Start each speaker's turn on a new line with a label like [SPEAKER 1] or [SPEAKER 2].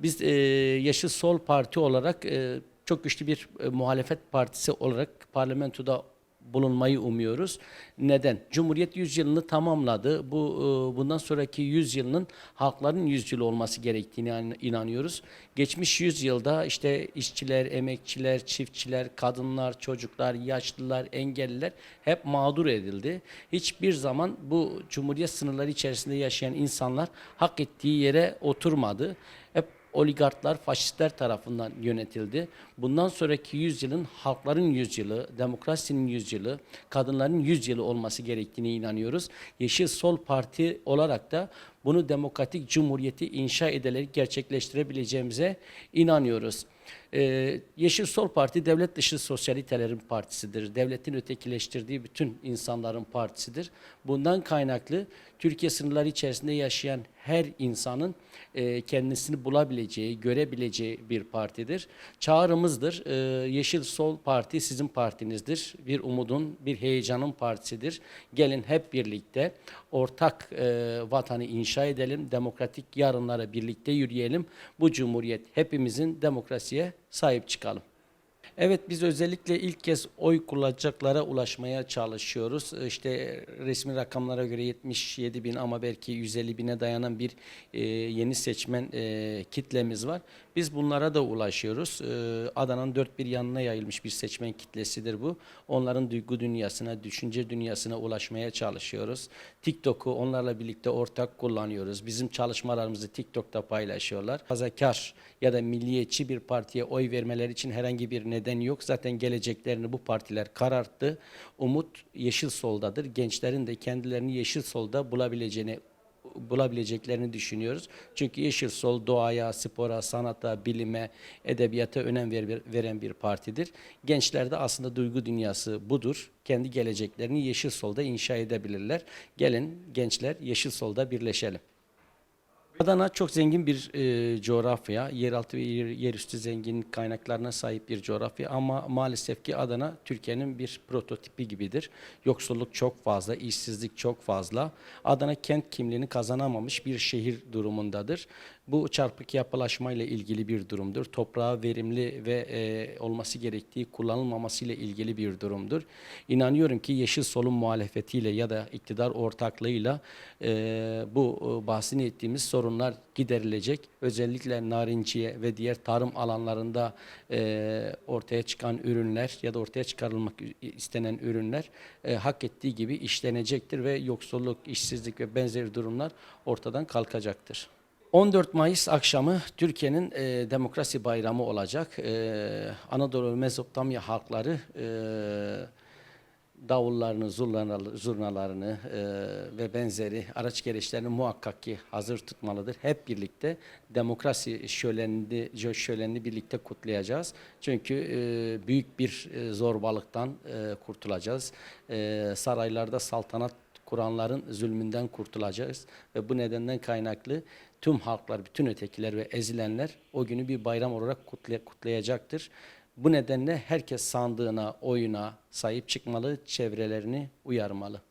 [SPEAKER 1] Biz e, Yeşil Sol Parti olarak e, çok güçlü bir e, muhalefet partisi olarak parlamentoda bulunmayı umuyoruz. Neden? Cumhuriyet yüzyılını tamamladı. Bu e, bundan sonraki yüzyılın halkların yüzyılı olması gerektiğini inan- inanıyoruz. Geçmiş yüzyılda işte işçiler, emekçiler, çiftçiler, kadınlar, çocuklar, yaşlılar, engelliler hep mağdur edildi. Hiçbir zaman bu Cumhuriyet sınırları içerisinde yaşayan insanlar hak ettiği yere oturmadı. Hep oligarklar, faşistler tarafından yönetildi. Bundan sonraki yüzyılın halkların yüzyılı, demokrasinin yüzyılı, kadınların yüzyılı olması gerektiğine inanıyoruz. Yeşil Sol Parti olarak da bunu demokratik cumhuriyeti inşa ederek gerçekleştirebileceğimize inanıyoruz. Ee, Yeşil Sol Parti devlet dışı sosyalitelerin partisidir. Devletin ötekileştirdiği bütün insanların partisidir. Bundan kaynaklı Türkiye sınırları içerisinde yaşayan her insanın e, kendisini bulabileceği, görebileceği bir partidir. Çağrımızdır. E, Yeşil Sol Parti sizin partinizdir. Bir umudun, bir heyecanın partisidir. Gelin hep birlikte ortak e, vatanı inşa edelim. Demokratik yarınlara birlikte yürüyelim. Bu cumhuriyet hepimizin demokrasiye sahip çıkalım. Evet biz özellikle ilk kez oy kullanacaklara ulaşmaya çalışıyoruz. İşte resmi rakamlara göre 77 bin ama belki 150 bine dayanan bir e, yeni seçmen e, kitlemiz var. Biz bunlara da ulaşıyoruz. E, Adana'nın dört bir yanına yayılmış bir seçmen kitlesidir bu. Onların duygu dünyasına, düşünce dünyasına ulaşmaya çalışıyoruz. TikTok'u onlarla birlikte ortak kullanıyoruz. Bizim çalışmalarımızı TikTok'ta paylaşıyorlar. Fazakar ya da milliyetçi bir partiye oy vermeleri için herhangi bir neden yok. Zaten geleceklerini bu partiler kararttı. Umut Yeşil Sol'dadır. Gençlerin de kendilerini Yeşil Sol'da bulabileceğini bulabileceklerini düşünüyoruz. Çünkü Yeşil Sol doğaya, spora, sanata, bilime, edebiyata önem ver- veren bir partidir. Gençlerde aslında duygu dünyası budur. Kendi geleceklerini Yeşil Sol'da inşa edebilirler. Gelin gençler Yeşil Sol'da birleşelim. Adana çok zengin bir e, coğrafya, yeraltı ve yer, yerüstü zengin kaynaklarına sahip bir coğrafya ama maalesef ki Adana Türkiye'nin bir prototipi gibidir. Yoksulluk çok fazla, işsizlik çok fazla. Adana kent kimliğini kazanamamış bir şehir durumundadır. Bu çarpık yapılaşmayla ilgili bir durumdur. Toprağa verimli ve e, olması gerektiği kullanılmaması ile ilgili bir durumdur. İnanıyorum ki Yeşil Sol'un muhalefetiyle ya da iktidar ortaklığıyla e, bu e, bahsini ettiğimiz sorunlar giderilecek. Özellikle narinciye ve diğer tarım alanlarında e, ortaya çıkan ürünler ya da ortaya çıkarılmak istenen ürünler e, hak ettiği gibi işlenecektir ve yoksulluk, işsizlik ve benzeri durumlar ortadan kalkacaktır. 14 Mayıs akşamı Türkiye'nin e, demokrasi bayramı olacak. E, Anadolu ve Mezopotamya halkları e, davullarını, zurnalar- zurnalarını e, ve benzeri araç gereçlerini muhakkak ki hazır tutmalıdır. Hep birlikte demokrasi şölenini, şölenini birlikte kutlayacağız. Çünkü e, büyük bir e, zorbalıktan e, kurtulacağız. E, saraylarda saltanat kuranların zulmünden kurtulacağız ve bu nedenden kaynaklı tüm halklar, bütün ötekiler ve ezilenler o günü bir bayram olarak kutlay- kutlayacaktır. Bu nedenle herkes sandığına, oyuna sahip çıkmalı, çevrelerini uyarmalı.